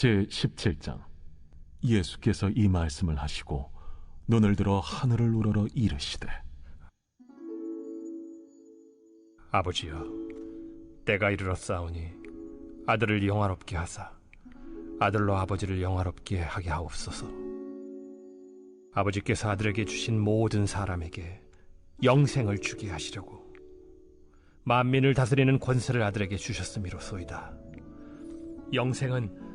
제 17장 예수께서 이 말씀을 하시고 눈을 들어 하늘을 우러러 이르시되 아버지여, 때가 이르렀사오니 아들을 영화롭게 하사 아들로 아버지를 영화롭게 하게 하옵소서. 아버지께서 아들에게 주신 모든 사람에게 영생을 주게 하시려고 만민을 다스리는 권세를 아들에게 주셨음이로소이다. 영생은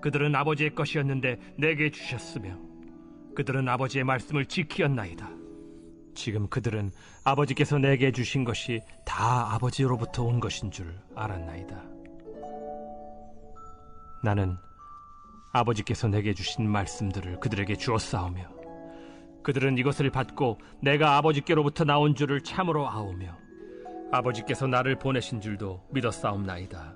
그들은 아버지의 것이었는데 내게 주셨으며 그들은 아버지의 말씀을 지키었나이다 지금 그들은 아버지께서 내게 주신 것이 다 아버지로부터 온 것인 줄 알았나이다 나는 아버지께서 내게 주신 말씀들을 그들에게 주었사오며 그들은 이것을 받고 내가 아버지께로부터 나온 줄을 참으로 아오며 아버지께서 나를 보내신 줄도 믿었사옵나이다.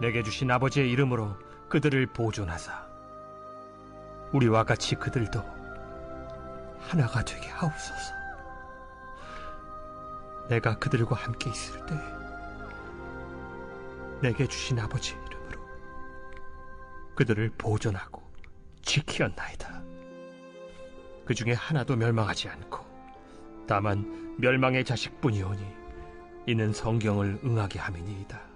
내게 주신 아버지의 이름으로 그들을 보존하사 우리와 같이 그들도 하나가 되게 하옵소서. 내가 그들과 함께 있을 때 내게 주신 아버지 이름으로 그들을 보존하고 지키었나이다. 그 중에 하나도 멸망하지 않고 다만 멸망의 자식뿐이오니 이는 성경을 응하게 함이니이다.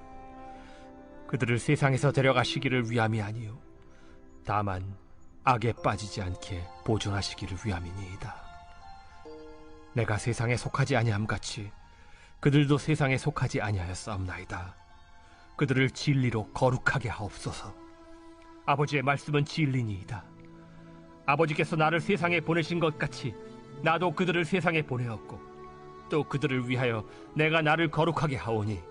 그들을 세상에서 데려가시기를 위함이 아니요 다만 악에 빠지지 않게 보존하시기를 위함이니이다. 내가 세상에 속하지 아니함 같이 그들도 세상에 속하지 아니하였사옵나이다. 그들을 진리로 거룩하게 하옵소서. 아버지의 말씀은 진리니이다. 아버지께서 나를 세상에 보내신 것 같이 나도 그들을 세상에 보내었고 또 그들을 위하여 내가 나를 거룩하게 하오니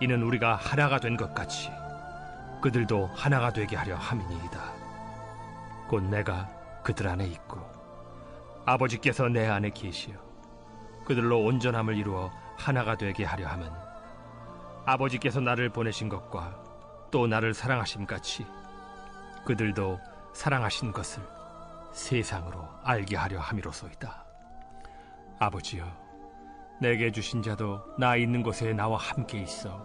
이는 우리가 하나가 된 것 같이 그들도 하나가 되게 하려 함이니이다. 곧 내가 그들 안에 있고 아버지께서 내 안에 계시어 그들로 온전함을 이루어 하나가 되게 하려 함은 아버지께서 나를 보내신 것과 또 나를 사랑하심 같이 그들도 사랑하신 것을 세상으로 알게 하려 함이로소이다. 아버지여, 내게 주신 자도 나 있는 곳에 나와 함께 있어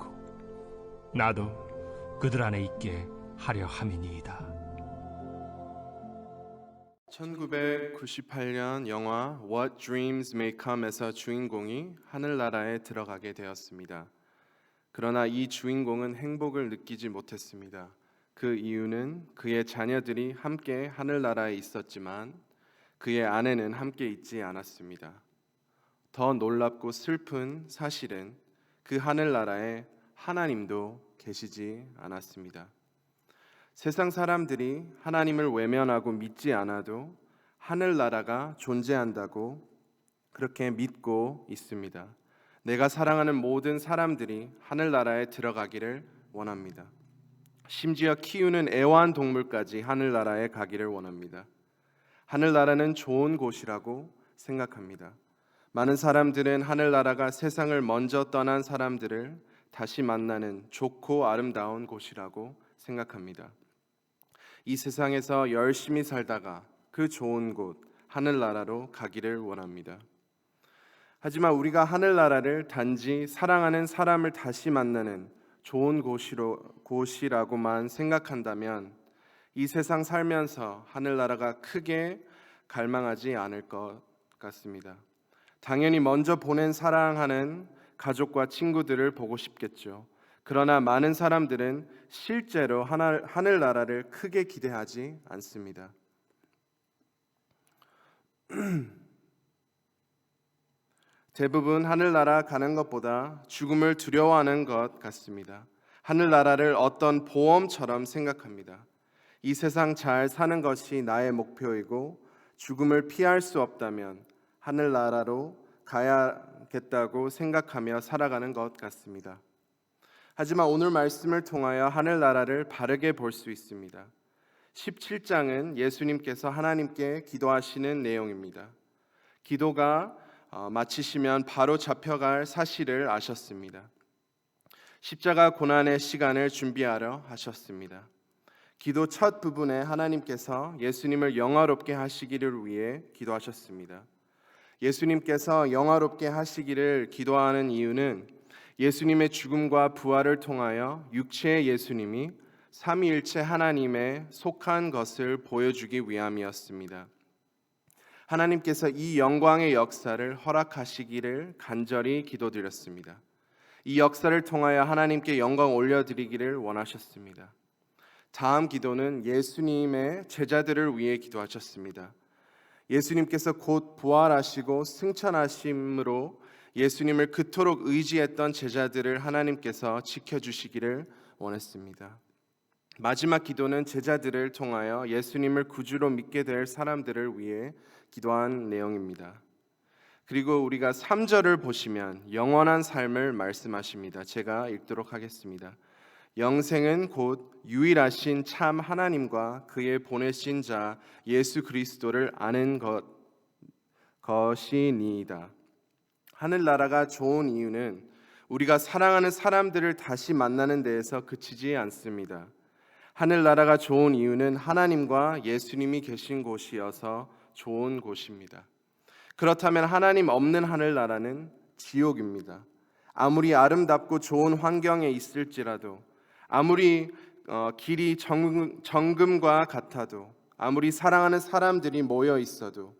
나도 그들 안에 있게 하려 함이니이다. 1998년 영화 What Dreams May Come에서 주인공이 하늘나라에 들어가게 되었습니다. 그러나 이 주인공은 행복을 느끼지 못했습니다. 그 이유는 그의 자녀들이 함께 하늘나라에 있었지만 그의 아내는 함께 있지 않았습니다. 더 놀랍고 슬픈 사실은 그 하늘나라에 하나님도 계시지 않았습니다. 세상 사람들이 하나님을 외면하고 믿지 않아도 하늘나라가 존재한다고 그렇게 믿고 있습니다. 내가 사랑하는 모든 사람들이 하늘나라에 들어가기를 원합니다. 심지어 키우는 애완동물까지 하늘나라에 가기를 원합니다. 하늘나라는 좋은 곳이라고 생각합니다. 많은 사람들은 하늘나라가 세상을 먼저 떠난 사람들을 다시 만나는 좋고 아름다운 곳이라고 생각합니다. 이 세상에서 열심히 살다가 그 좋은 곳 하늘나라로 가기를 원합니다. 하지만 우리가 하늘나라를 단지 사랑하는 사람을 다시 만나는 좋은 곳이로 곳이라고만 생각한다면 이 세상 살면서 하늘나라가 크게 갈망하지 않을 것 같습니다. 당연히 먼저 보낸 사랑하는 가족과 친구들을 보고 싶겠죠. 그러나 많은 사람들은 실제로 하늘, 하늘나라를 크게 기대하지 않습니다. 대부분 하늘나라 가는 것보다 죽음을 두려워하는 것 같습니다. 하늘나라를 어떤 보험처럼 생각합니다. 이 세상 잘 사는 것이 나의 목표이고 죽음을 피할 수 없다면 하늘나라로 가야 겠다고 생각하며 살아가는 것 같습니다. 하지만 오늘 말씀을 통하여 하늘나라를 바르게 볼 수 있습니다. 17장은 예수님께서 하나님께 기도하시는 내용입니다. 기도가 어, 마치시면 바로 잡혀갈 사실을 아셨습니다. 십자가 고난의 시간을 준비하려 하셨습니다. 기도 첫 부분에 하나님께서 예수님을 영화롭게 하시기를 위해 기도하셨습니다. 예수님께서 영화롭게 하시기를 기도하는 이유는 예수님의 죽음과 부활을 통하여 육체의 예수님이 삼위일체 하나님에 속한 것을 보여주기 위함이었습니다. 하나님께서 이 영광의 역사를 허락하시기를 간절히 기도드렸습니다. 이 역사를 통하여 하나님께 영광 올려드리기를 원하셨습니다. 다음 기도는 예수님의 제자들을 위해 기도하셨습니다. 예수님께서 곧 부활하시고 승천하심으로 예수님을 그토록 의지했던 제자들을 하나님께서 지켜주시기를 원했습니다. 마지막 기도는 제자들을 통하여 예수님을 구주로 믿게 될 사람들을 위해 기도한 내용입니다. 그리고 우리가 3절을 보시면 영원한 삶을 말씀하십니다. 제가 읽도록 하겠습니다. 영생은 곧 유일하신 참 하나님과 그의 보내신 자 예수 그리스도를 아는 것 것이니이다. 하늘 나라가 좋은 이유는 우리가 사랑하는 사람들을 다시 만나는 데에서 그치지 않습니다. 하늘 나라가 좋은 이유는 하나님과 예수님이 계신 곳이어서 좋은 곳입니다. 그렇다면 하나님 없는 하늘 나라는 지옥입니다. 아무리 아름답고 좋은 환경에 있을지라도 아무리 어, 길이 정금, 정금과 같아도 아무리 사랑하는 사람들이 모여 있어도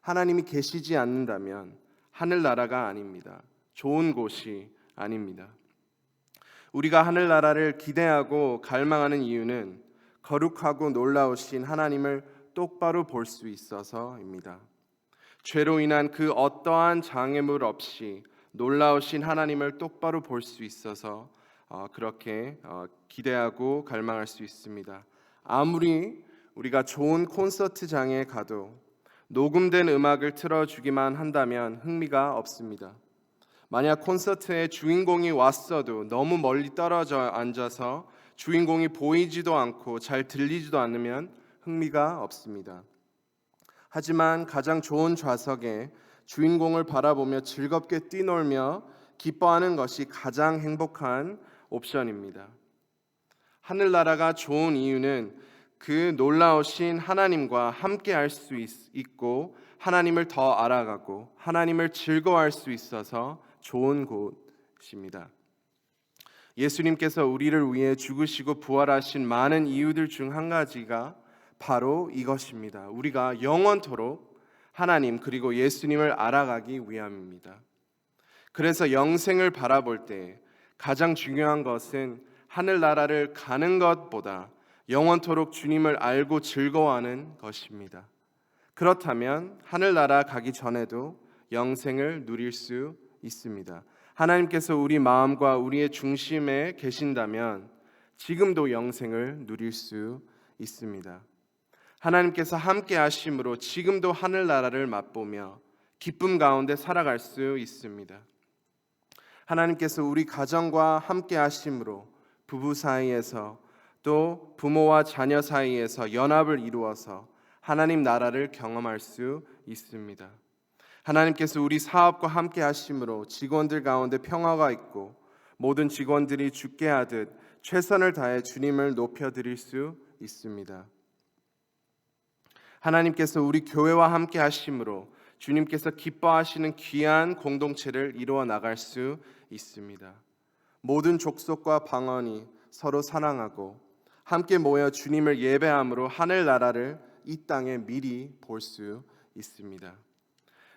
하나님이 계시지 않는다면 하늘 나라가 아닙니다. 좋은 곳이 아닙니다. 우리가 하늘 나라를 기대하고 갈망하는 이유는 거룩하고 놀라우신 하나님을 똑바로 볼 수 있어서입니다. 죄로 인한 그 어떠한 장애물 없이 놀라우신 하나님을 똑바로 볼 수 있어서 어, 그렇게 어, 기대하고 갈망할 수 있습니다. 아무리 우리가 좋은 콘서트장에 가도 녹음된 음악을 틀어주기만 한다면 흥미가 없습니다. 만약 콘서트에 주인공이 왔어도 너무 멀리 떨어져 앉아서 주인공이 보이지도 않고 잘 들리지도 않으면 흥미가 없습니다. 하지만 가장 좋은 좌석에 주인공을 바라보며 즐겁게 뛰놀며 기뻐하는 것이 가장 행복한 옵션입니다. 하늘나라가 좋은 이유는 그 놀라우신 하나님과 함께 할 수 있고 하나님을 더 알아가고 하나님을 즐거워할 수 있어서 좋은 곳입니다. 예수님께서 우리를 위해 죽으시고 부활하신 많은 이유들 중 한 가지가 바로 이것입니다. 우리가 영원토록 하나님 그리고 예수님을 알아가기 위함입니다. 그래서 영생을 바라볼 때 가장 중요한 것은 하늘나라를 가는 것보다 영원토록 주님을 알고 즐거워하는 것입니다. 그렇다면 하늘나라 가기 전에도 영생을 누릴 수 있습니다. 하나님께서 우리 마음과 우리의 중심에 계신다면 지금도 영생을 누릴 수 있습니다. 하나님께서 함께 하심으로 지금도 하늘나라를 맛보며 기쁨 가운데 살아갈 수 있습니다. 하나님께서 우리 가정과 함께 하심으로 부부 사이에서 또 부모와 자녀 사이에서 연합을 이루어서 하나님 나라를 경험할 수 있습니다. 하나님께서 우리 사업과 함께 하심으로 직원들 가운데 평화가 있고 모든 직원들이 죽게 하듯 최선을 다해 주님을 높여 드릴 수 있습니다. 하나님께서 우리 교회와 함께 하심으로 주님께서 기뻐하시는 귀한 공동체를 이루어 나갈 수 있습니다. 모든 족속과 방언이 서로 사랑하고 함께 모여 주님을 예배함으로 하늘 나라를 이 땅에 미리 볼 수 있습니다.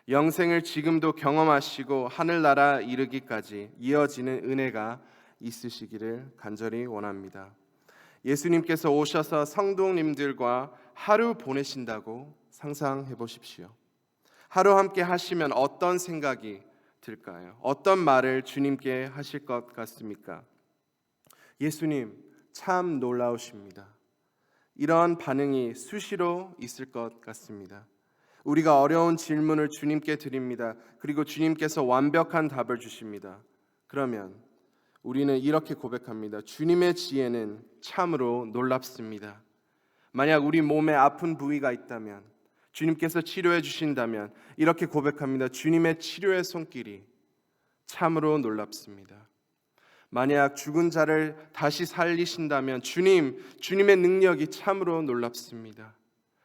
영생을 지금도 경험하시고 하늘 나라 이르기까지 이어지는 은혜가 있으시기를 간절히 원합니다. 예수님께서 오셔서 성도님들과 하루 보내신다고 상상해 보십시오. 하루 함께 하시면 어떤 생각이 들까요? 어떤 말을 주님께 하실 것 같습니까? 예수님, 참 놀라우십니다. 이러한 반응이 수시로 있을 것 같습니다. 우리가 어려운 질문을 주님께 드립니다. 그리고 주님께서 완벽한 답을 주십니다. 그러면 우리는 이렇게 고백합니다. 주님의 지혜는 참으로 놀랍습니다. 만약 우리 몸에 아픈 부위가 있다면 주님께서 치료해 주신다면 이렇게 고백합니다. 주님의 치료의 손길이 참으로 놀랍습니다. 만약 죽은 자를 다시 살리신다면 주님, 주님의 능력이 참으로 놀랍습니다.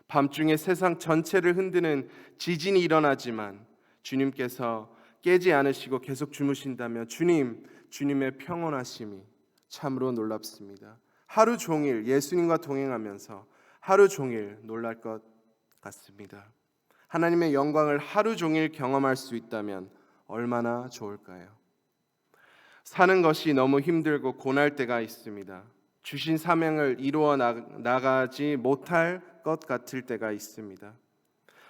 밤중에 세상 전체를 흔드는 지진이 일어나지만 주님께서 깨지 않으시고 계속 주무신다면 주님, 주님의 평온하심이 참으로 놀랍습니다. 하루 종일 예수님과 동행하면서 하루 종일 놀랄 것 같습니다. 하나님의 영광을 하루 종일 경험할 수 있다면 얼마나 좋을까요? 사는 것이 너무 힘들고 고날 때가 있습니다. 주신 사명을 이루어 나가지 못할 것 같을 때가 있습니다.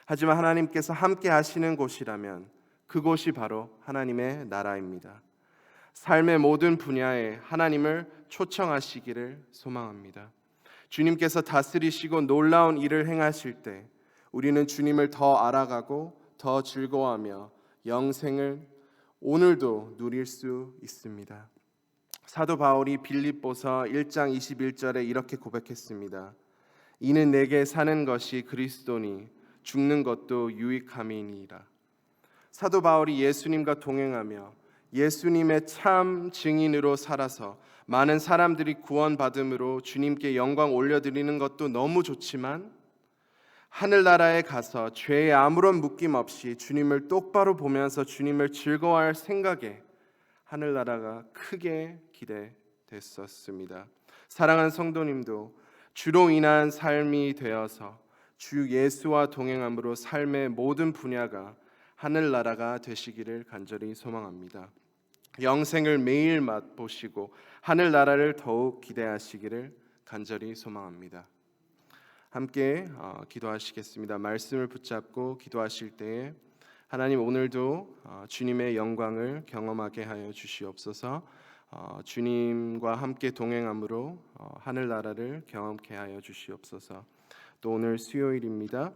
하지만 하나님께서 함께 하시는 곳이라면 그곳이 바로 하나님의 나라입니다. 삶의 모든 분야에 하나님을 초청하시기를 소망합니다. 주님께서 다스리시고 놀라운 일을 행하실 때 우리는 주님을 더 알아가고 더 즐거워하며 영생을 오늘도 누릴 수 있습니다. 사도 바울이 빌립보서 1장 21절에 이렇게 고백했습니다. 이는 내게 사는 것이 그리스도니 죽는 것도 유익함이니라. 사도 바울이 예수님과 동행하며 예수님의 참 증인으로 살아서 많은 사람들이 구원받음으로 주님께 영광 올려드리는 것도 너무 좋지만 하늘나라에 가서 죄에 아무런 묶임 없이 주님을 똑바로 보면서 주님을 즐거워할 생각에 하늘나라가 크게 기대됐었습니다. 사랑하는 성도님도 주로 인한 삶이 되어서 주 예수와 동행함으로 삶의 모든 분야가 하늘나라가 되시기를 간절히 소망합니다. 영생을 매일 맛보시고 하늘나라를 더욱 기대하시기를 간절히 소망합니다. 함께 어, 기도하시겠습니다. 말씀을 붙잡고 기도하실 때에 하나님 오늘도 어, 주님의 영광을 경험하게 하여 주시옵소서. 어, 주님과 함께 동행함으로 어, 하늘 나라를 경험케 하여 주시옵소서. 또 오늘 수요일입니다.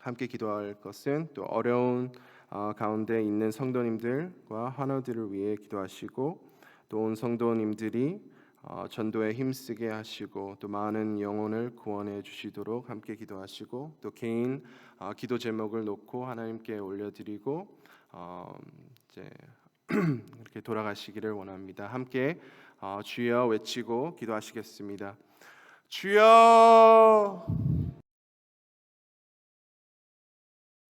함께 기도할 것은 또 어려운 어, 가운데 있는 성도님들과 환우들을 위해 기도하시고 또 온 성도님들이 어, 전도에 힘쓰게 하시고 또 많은 영혼을 구원해 주시도록 함께 기도하시고 또 개인 어, 기도 제목을 놓고 하나님께 올려드리고 어, 이제 이렇게 돌아가시기를 원합니다. 함께 주여 외치고 기도하시겠습니다. 주여